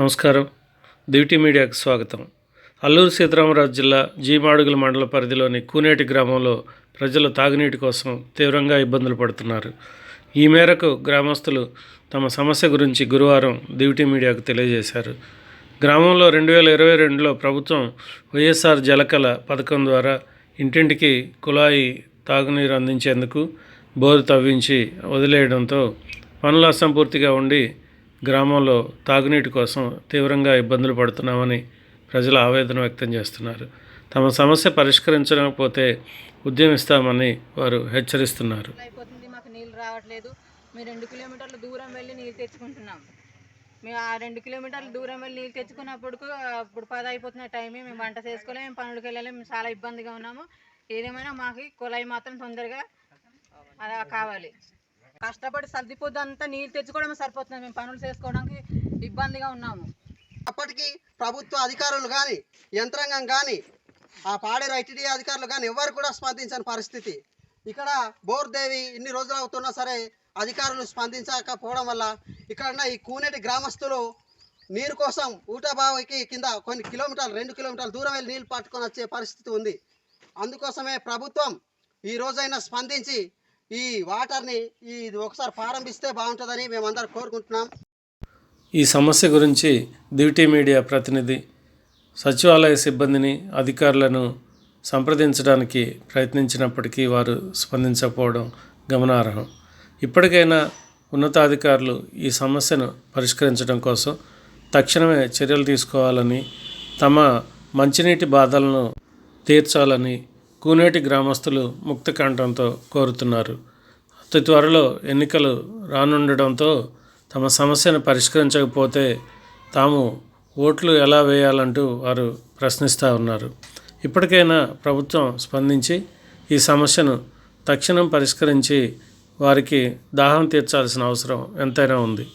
నమస్కారం. దివిటి మీడియాకు స్వాగతం. అల్లూరు సీతారామరాజు జిల్లా జీమాడుగుల మండల పరిధిలోని కూనేటి గ్రామంలో ప్రజలు తాగునీటి కోసం తీవ్రంగా ఇబ్బందులు పడుతున్నారు. ఈ మేరకు గ్రామస్తులు తమ సమస్య గురించి గురువారం దివిటి మీడియాకు తెలియజేశారు. గ్రామంలో రెండు వేల ఇరవై రెండులో ప్రభుత్వం వైఎస్ఆర్ జలకళ పథకం ద్వారా ఇంటింటికి కుళాయి తాగునీరు అందించేందుకు బోరు తవ్వించి వదిలేయడంతో పనులు అసంపూర్తిగా ఉండి గ్రామంలో తాగునీటి కోసం తీవ్రంగా ఇబ్బందులు పడుతున్నామని ప్రజలు ఆవేదన వ్యక్తం చేస్తున్నారు. తమ సమస్య పరిష్కరించకపోతే ఉద్యమిస్తామని వారు హెచ్చరిస్తున్నారు. అయిపోతుంది మాకు నీళ్ళు రావట్లేదు. మేము రెండు కిలోమీటర్లు దూరం వెళ్ళి నీళ్ళు తెచ్చుకుంటున్నాం. మేము ఆ రెండు కిలోమీటర్ల దూరం వెళ్ళి నీళ్ళు తెచ్చుకున్నప్పుడు అప్పుడు పది అయిపోతున్న టైమే మేము వంట చేసుకోలేము మేము పనులకు వెళ్ళలేము మేము చాలా ఇబ్బందిగా ఉన్నాము. ఏదేమైనా మాకు కుళాయి మాత్రం తొందరగా అలా కావాలి. కష్టపడి సర్దిపోద్దు అంతా నీళ్ళు తెచ్చుకోవడమే సరిపోతుంది. మేము పనులు చేసుకోవడానికి ఇబ్బందిగా ఉన్నాము. అప్పటికి ప్రభుత్వ అధికారులు కానీ యంత్రాంగం కానీ ఆ పాడేరు ఐటీడీ అధికారులు కానీ ఎవరు కూడా స్పందించని పరిస్థితి. ఇక్కడ బోర్దేవి ఇన్ని రోజులు అవుతున్నా సరే అధికారులు స్పందించకపోవడం వల్ల ఇక్కడన్న ఈ కూనేటి గ్రామస్తులు నీరు కోసం ఊటబావికి కింద కొన్ని కిలోమీటర్లు రెండు కిలోమీటర్ల దూరం వెళ్ళి నీళ్ళు పట్టుకొని వచ్చే పరిస్థితి ఉంది. అందుకోసమే ప్రభుత్వం ఈ రోజైనా స్పందించి ఈ వాటర్ని ఇది ఒకసారి ప్రారంభిస్తే బాగుంటుందని మేమందరం కోరుకుంటున్నాం. ఈ సమస్య గురించి దివిటీ మీడియా ప్రతినిధి సచివాలయ సిబ్బందిని అధికారులను సంప్రదించడానికి ప్రయత్నించినప్పటికీ వారు స్పందించకపోవడం గమనార్హం. ఇప్పటికైనా ఉన్నతాధికారులు ఈ సమస్యను పరిష్కరించడం కోసం తక్షణమే చర్యలు తీసుకోవాలని తమ మంచినీటి బాధలను తీర్చాలని కూనేటి గ్రామస్తులు ముక్తకంఠంతో కోరుతున్నారు. అతి త్వరలో ఎన్నికలు రానుండడంతో తమ సమస్యను పరిష్కరించకపోతే తాము ఓట్లు ఎలా వేయాలంటూ వారు ప్రశ్నిస్తూ ఉన్నారు. ఇప్పటికైనా ప్రభుత్వం స్పందించి ఈ సమస్యను తక్షణం పరిష్కరించి వారికి దాహం తీర్చాల్సిన అవసరం ఎంతైనా ఉంది.